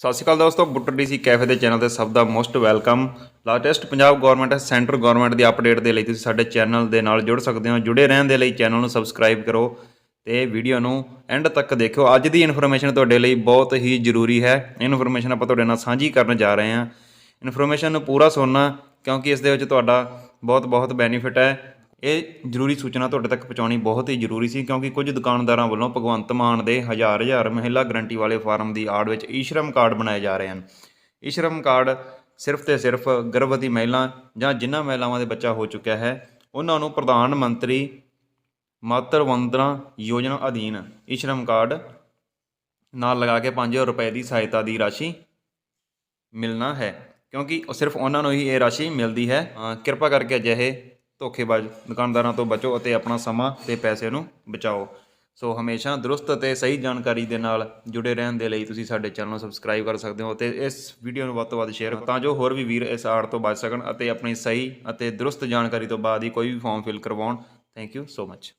ਸਤਿ ਸ਼੍ਰੀ ਅਕਾਲ ਦੋਸਤੋ, ਬੁੱਟਰ ਡੀਸੀ ਕੈਫੇ ਦੇ ਚੈਨਲ ਤੇ ਸਭ ਦਾ most welcome. Latest Punjab government centre government ਦੀ ਅਪਡੇਟ ਦੇ ਲਈ ਤੁਸੀਂ ਸਾਡੇ ਚੈਨਲ ਦੇ ਨਾਲ ਜੁੜ ਸਕਦੇ ਹੋ। ਜੁੜੇ ਰਹਿਣ ਦੇ ਲਈ ਚੈਨਲ ਨੂੰ ਸਬਸਕ੍ਰਾਈਬ ਕਰੋ ਤੇ ਵੀਡੀਓ ਨੂੰ ਐਂਡ ਤੱਕ ਦੇਖਿਓ। ਅੱਜ ਦੀ ਇਨਫੋਰਮੇਸ਼ਨ ਤੁਹਾਡੇ ਲਈ ਬਹੁਤ ਹੀ ਜ਼ਰੂਰੀ ਹੈ। ਇਨਫੋਰਮੇਸ਼ਨ ਆਪਾਂ ਤੁਹਾਡੇ ਨਾਲ ਸਾਂਝੀ ਕਰਨ ਜਾ ਰਹੇ ਹਾਂ। ਇਨਫੋਰਮੇਸ਼ਨ ਨੂੰ ਪੂਰਾ ਸੁਣਨਾ ਕਿਉਂਕਿ ਇਸ ਦੇ ਵਿੱਚ ਤੁਹਾਡਾ ਬਹੁਤ ਬਹੁਤ ਬੈਨੀਫਿਟ ਹੈ। ਇਹ ਜ਼ਰੂਰੀ ਸੂਚਨਾ ਤੁਹਾਡੇ ਤੱਕ ਪਹੁੰਚਾਉਣੀ ਬਹੁਤ ਹੀ ਜ਼ਰੂਰੀ ਸੀ ਕਿਉਂਕਿ ਕੁਝ ਦੁਕਾਨਦਾਰਾਂ ਵੱਲੋਂ ਭਗਵੰਤ ਮਾਨ ਦੇ ਹਜ਼ਾਰ ਹਜ਼ਾਰ ਮਹਿਲਾ ਗਰੰਟੀ ਵਾਲੇ ਫਾਰਮ ਦੀ ਆੜ ਵਿੱਚ ਈਸ਼ਰਮ ਕਾਰਡ ਬਣਾਏ ਜਾ ਰਹੇ ਹਨ। ਈਸ਼ਰਮ ਕਾਰਡ ਸਿਰਫ ਤੇ ਸਿਰਫ ਗਰਭਵਤੀ ਮਹਿਲਾ ਜਾਂ ਜਿਨ੍ਹਾਂ ਮਹਿਲਾਵਾਂ ਦੇ ਬੱਚਾ ਹੋ ਚੁੱਕਿਆ ਹੈ, ਉਹਨਾਂ ਨੂੰ ਪ੍ਰਧਾਨ ਮੰਤਰੀ ਮਾਤਰ ਵੰਦਨਾ ਯੋਜਨਾ ਅਧੀਨ ਈਸ਼ਰਮ ਕਾਰਡ ਨਾਲ ਲਗਾ ਕੇ 5000 ਰੁਪਏ ਦੀ ਸਹਾਇਤਾ ਦੀ ਰਾਸ਼ੀ ਮਿਲਣਾ ਹੈ। ਕਿਉਂਕਿ ਸਿਰਫ ਉਹਨਾਂ ਨੂੰ ਹੀ ਇਹ ਰਾਸ਼ੀ ਮਿਲਦੀ ਹੈ। ਕਿਰਪਾ ਕਰਕੇ ਅਜਿਹੇ ਧੋਖੇਬਾਜ਼, ਦੁਕਾਨਦਾਰਾਂ ਤੋਂ ਬਚੋ ਅਤੇ ਆਪਣਾ ਸਮਾਂ ਤੇ ਪੈਸੇ ਨੂੰ ਬਚਾਓ। ਸੋ ਹਮੇਸ਼ਾ ਦਰੁਸਤ ਅਤੇ ਸਹੀ ਜਾਣਕਾਰੀ ਦੇ ਨਾਲ ਜੁੜੇ ਰਹਿਣ ਦੇ ਲਈ ਤੁਸੀਂ ਸਾਡੇ ਚੈਨਲ ਨੂੰ ਸਬਸਕ੍ਰਾਈਬ ਕਰ ਸਕਦੇ ਹੋ ਅਤੇ ਇਸ ਵੀਡੀਓ ਨੂੰ ਵੱਧ ਤੋਂ ਵੱਧ ਸ਼ੇਅਰ ਕਰੋ ਤਾਂ ਜੋ ਹੋਰ ਵੀ ਵੀਰ ਇਸ ਆੜ ਤੋਂ ਬਚ ਸਕਣ ਅਤੇ ਆਪਣੀ ਸਹੀ ਅਤੇ ਦਰੁਸਤ ਜਾਣਕਾਰੀ ਤੋਂ ਬਾਅਦ ਹੀ ਕੋਈ ਵੀ ਫਾਰਮ ਫਿਲ ਕਰਵਾਉਣ। Thank you so much